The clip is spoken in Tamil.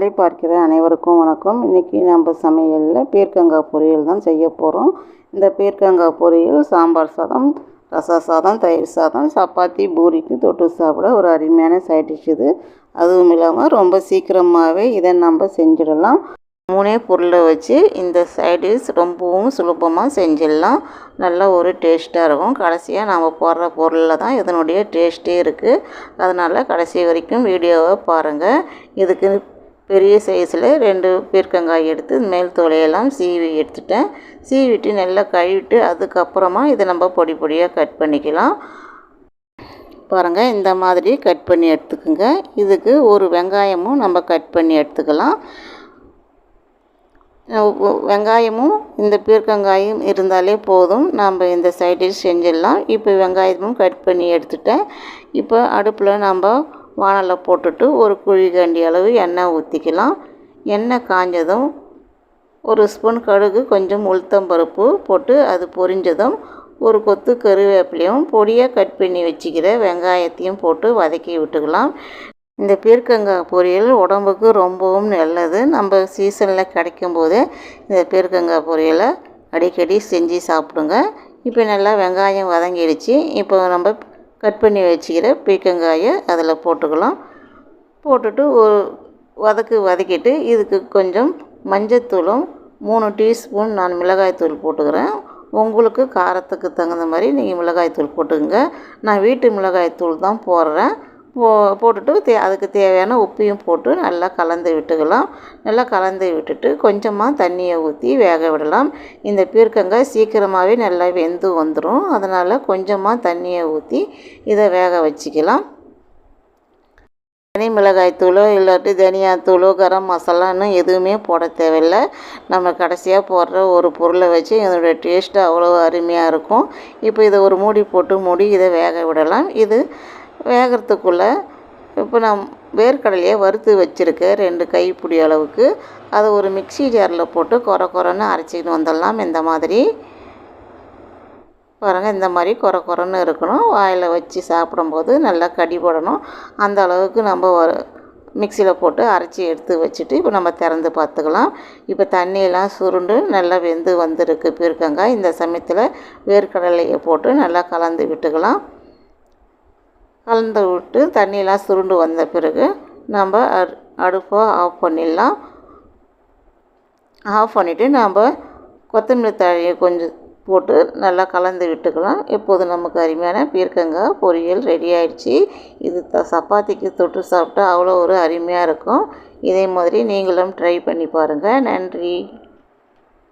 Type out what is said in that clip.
சேனலை பார்க்கிற அனைவருக்கும் வணக்கம். இன்றைக்கி நம்ம சமையலில் பீர்க்கங்காய் பொரியல் தான் செய்ய போகிறோம் இந்த பீர்க்கங்காய் பொரியல் சாம்பார் சாதம் ரச சாதம் தயிர் சாதம் சப்பாத்தி பூரிக்கு தொட்டு சாப்பிட ஒரு அருமையான சைட் டிஷ் இது. அதுவும் இல்லாமல் ரொம்ப சீக்கிரமாகவே இதை நம்ம செஞ்சிடலாம். மூணே பொருளை வச்சு இந்த சைடிஷ் ரொம்பவும் சுலபமாக செஞ்சிடலாம். நல்ல ஒரு டேஸ்ட்டாக இருக்கும். கடைசியாக நாம் போடுற பொருளில் தான் இதனுடைய டேஸ்ட்டே இருக்குது அதனால் கடைசி வரைக்கும் வீடியோவை பாருங்கள் இதுக்கு பெரிய சைஸில் ரெண்டு பீர்க்கங்காய் எடுத்து மேல் தோலையெல்லாம் சீவி எடுத்துட்டேன். சீவிட்டு நல்லா கழுவிட்டு அதுக்கப்புறமா இதை நம்ம பொடி பொடியாக கட் பண்ணிக்கலாம். பாருங்கள் இந்த மாதிரி கட் பண்ணி எடுத்துக்கோங்க. இதுக்கு ஒரு வெங்காயமும் நம்ம கட் பண்ணி எடுத்துக்கலாம். வெங்காயமும் இந்த பீர்க்கங்காயும் இருந்தாலே போதும். நம்ம இந்த சைடில் செஞ்சிடலாம். இப்போ வெங்காயமும் கட் பண்ணி எடுத்துட்டேன். இப்போ அடுப்பில் நம்ம வானலை போட்டுட்டு ஒரு குழி கண்டி அளவு எண்ணெய் ஊற்றிக்கலாம் எண்ணெய் காஞ்சதும் ஒரு ஸ்பூன் கடுகு கொஞ்சம் உளுத்தம்பருப்பு போட்டு அது பொரிஞ்சதும் ஒரு கொத்து கருவேப்பிலையும் பொடியாக கட் பண்ணி வச்சுக்கிற வெங்காயத்தையும் போட்டு வதக்கி விட்டுக்கலாம். இந்த பீர்க்கங்காய் பொரியல் உடம்புக்கு ரொம்பவும் நல்லது. நம்ம சீசனில் கிடைக்கும் போதே இந்த பீர்க்கங்காய் பொரியலை அடிக்கடி செஞ்சு சாப்பிடுங்க. இப்போ நல்லா வெங்காயம் வதங்கிடுச்சு. இப்போ நம்ம கட் பண்ணி வச்சுக்கிற பீர்க்கங்காயை அதில் போட்டுக்கலாம். போட்டுட்டு ஒரு வதக்கு வதக்கிட்டு இதுக்கு கொஞ்சம் மஞ்சத்தூளும் மூணு டீஸ்பூன் நான் மிளகாய்த்தூள் போட்டுக்கிறேன். உங்களுக்கு காரத்துக்கு தகுந்த மாதிரி நீங்கள் மிளகாய்த்தூள் போட்டுக்கோங்க. நான் வீட்டு மிளகாய்த்தூள் தான் போடுறேன். போ போட்டுட்டு தே அதுக்கு தேவையான உப்பையும் போட்டு நல்லா கலந்து விட்டுக்கலாம். நல்லா கலந்து விட்டுட்டு கொஞ்சமாக தண்ணியை ஊற்றி வேக விடலாம். இந்த பீர்க்கங்காய் சீக்கிரமாகவே நல்லா வெந்து வந்துடும் அதனால் கொஞ்சமாக தண்ணியை ஊற்றி இதை வேக வச்சுக்கலாம். தனி மிளகாய் தூளோ இல்லாட்டி தனியாத்தூளோ கரம் மசாலான்னு எதுவுமே போட தேவையில்லை. நம்ம கடைசியாக போடுற ஒரு பொருளை வச்சு இதனுடைய டேஸ்ட்டு அவ்வளோ அருமையாக இருக்கும். இப்போ இதை ஒரு மூடி போட்டு மூடி இதை வேக விடலாம். இது வேகிறதுக்குள்ளே இப்போ நான் வேர்க்கடலையை வறுத்து வச்சுருக்கேன் ரெண்டு கைப்பிடி அளவுக்கு. அதை ஒரு மிக்சி ஜாரில் போட்டு குறை குறைன்னு அரைச்சிக்கிட்டு வந்துடலாம். இந்த மாதிரி. பாருங்கள் இந்த மாதிரி குறை குறைன்னு இருக்கணும். வாயில் வச்சு சாப்பிடும்போது நல்லா கடிபடணும் அந்த அளவுக்கு நம்ம மிக்சியில் போட்டு அரைச்சி எடுத்து வச்சுட்டு இப்போ நம்ம திறந்து பார்த்துக்கலாம். இப்போ தண்ணியெல்லாம் சுருண்டு நல்லா வெந்து வந்திருக்கு. பீர்க்கங்காய் இந்த சமயத்தில் வேர்க்கடலையை போட்டு நல்லா கலந்து விட்டுக்கலாம். கலந்து விட்டு தண்ணியெலாம் சுருண்டு வந்த பிறகு நம்ம அடுப்பை ஆஃப் பண்ணிடலாம். ஆஃப் பண்ணிவிட்டு நம்ம கொத்தமல்லி தழையை கொஞ்சம் போட்டு நல்லா கலந்து விட்டுக்கலாம். இப்போது நமக்கு அருமையான பீர்க்கங்காய் பொரியல் ரெடி ஆயிடுச்சு. இது த சப்பாத்திக்கு தொட்டு சாப்பிட்டா அவ்வளோ ஒரு அருமையாக இருக்கும். இதே மாதிரி நீங்களும் ட்ரை பண்ணி பாருங்கள் நன்றி.